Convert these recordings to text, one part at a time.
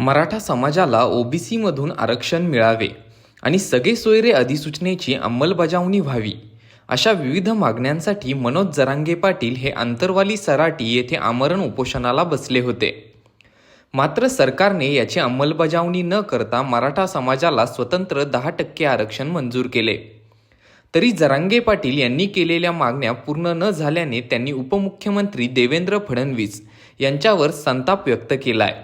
मराठा समाजाला ओबीसीमधून आरक्षण मिळावे आणि सगळे सोयरे अधिसूचनेची अंमलबजावणी व्हावी अशा विविध मागण्यांसाठी मनोज जरांगे पाटील हे आंतरवाली सराटी येथे आमरण उपोषणाला बसले होते. मात्र सरकारने याची अंमलबजावणी न करता मराठा समाजाला स्वतंत्र दहा टक्के आरक्षण मंजूर केले. तरी जरांगे पाटील यांनी केलेल्या मागण्या पूर्ण न झाल्याने त्यांनी उपमुख्यमंत्री देवेंद्र फडणवीस यांच्यावर संताप व्यक्त केलाय.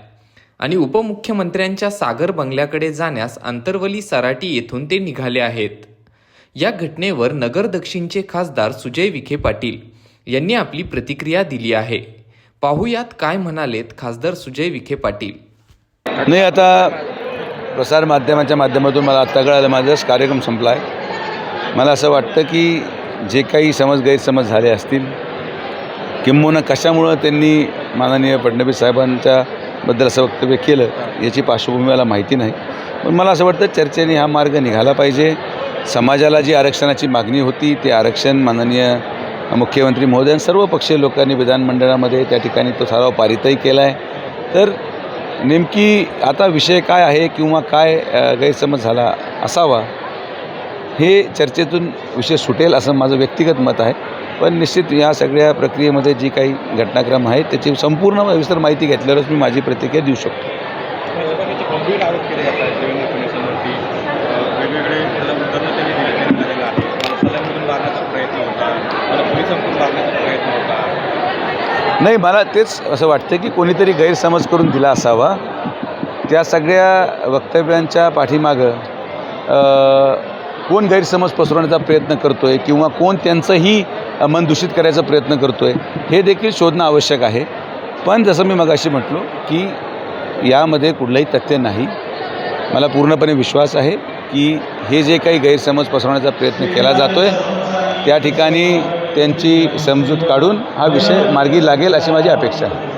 आणि उपमुख्यमंत्र्यांच्या सागर बंगल्याकडे जाण्यास आंतरवली सराटी येथून ते निघाले आहेत. या घटनेवर नगर दक्षिणचे खासदार सुजय विखे पाटील यांनी आपली प्रतिक्रिया दिली आहे. पाहुयात काय म्हणालेत खासदार सुजय विखे पाटील. नाही आता प्रसारमाध्यमाच्या माध्यमातून मला आत्ता कळालं माझाच कार्यक्रम संपला आहे मला असं वाटतं की जे काही समज गैरसमज झाले असतील किंबहुना कशामुळं त्यांनी माननीय फडणवीस साहेबांच्या बद्दल असं वक्तव्य केलं याची पार्श्वभूमी मला माहिती नाही. पण मला असं वाटतं चर्चेने हा मार्ग निघाला पाहिजे. समाजाला जी आरक्षणाची मागणी होती ते आरक्षण माननीय मुख्यमंत्री महोदय सर्व पक्षीय लोकांनी विधानमंडळामध्ये त्या ठिकाणी तो ठराव पारितही केला आहे तर नेमकी आता विषय काय आहे किंवा काय गैरसमज झाला असावा हे चर्चेतून विषय सुटेल असं माझं व्यक्तिगत मत आहे. पण निश्चित या सगळ्या प्रक्रियेमध्ये जी काही घटनाक्रम आहे त्याची संपूर्ण विस्तार माहिती घेतल्यावरच मी माझी प्रतिक्रिया देऊ शकतो. आहेत. नाही मला तेच असं वाटतं की कोणीतरी गैरसमज करून दिला असावा. त्या सगळ्या वक्तव्यांच्या पाठीमागं कोण गैरसमज पसरवण्याचा प्रयत्न करतो आहे किंवा कोण त्यांचंही मन दूषित करायचा प्रयत्न करतो आहे हे देखील शोधणं आवश्यक आहे. पण जसं मी मगाशी म्हटलो की यामध्ये कुठलंही तथ्य नाही. मला पूर्णपणे विश्वास आहे की हे जे काही गैरसमज पसरवण्याचा प्रयत्न केला जातो आहे त्या ठिकाणी त्यांची समजूत काढून हा विषय मार्गी लागेल अशी माझी अपेक्षा आहे.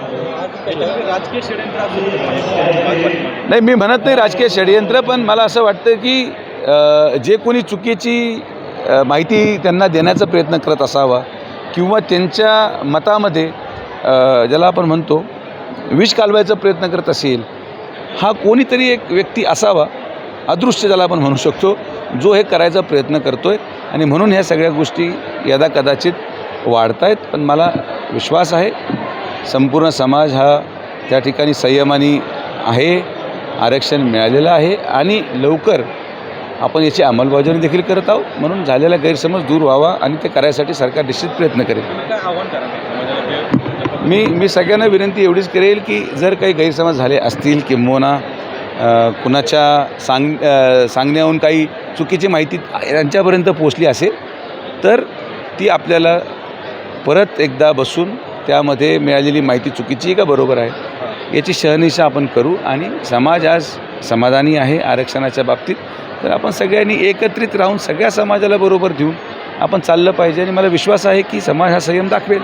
नाही मी म्हणत नाही राजकीय षडयंत्र पण मला असं वाटतं की जे कोणी चुकीची माहिती त्यांना देण्याचा प्रयत्न करत असावा किंवा त्यांच्या मतामध्ये ज्याला आपण म्हणतो विष कालवायचा प्रयत्न करत असेल हा कोणीतरी एक व्यक्ती असावा अदृश्य ज्याला आपण म्हणू शकतो जो हे करायचा प्रयत्न करतो आहे आणि म्हणून ह्या सगळ्या गोष्टी यदा कदाचित वाढत आहेत पण मला विश्वास आहे संपूर्ण समाज हा त्या ठिकाणी संयमानी आहे आरक्षण मिळालेलं आहे आणि लवकर आपण याची अंमलबजावणी देखील करत आहोत. म्हणून झालेला गैरसमज दूर व्हावा आणि ते करायसाठी सरकार निश्चित प्रयत्न करेल. मी मी सगळ्यांना विनंती एवढीच करेल की जर काही गैरसमज झाले असतील किंबहुना कुणाच्या सांग सांगण्याहून काही चुकीची माहिती यांच्यापर्यंत पोचली असेल तर ती आपल्याला परत एकदा बसून त्यामध्ये मिळालेली माहिती चुकीची का बरोबर आहे याची शहनिशा आपण करू आणि समाज आज समाधानी आहे आरक्षणाच्या बाबतीत. तर आपण सगळ्यांनी एकत्रित राहून सगळ्या समाजाला बरोबर घेऊन आपण चाललं पाहिजे. आणि मला विश्वास आहे की समाज हा संयम दाखवेल.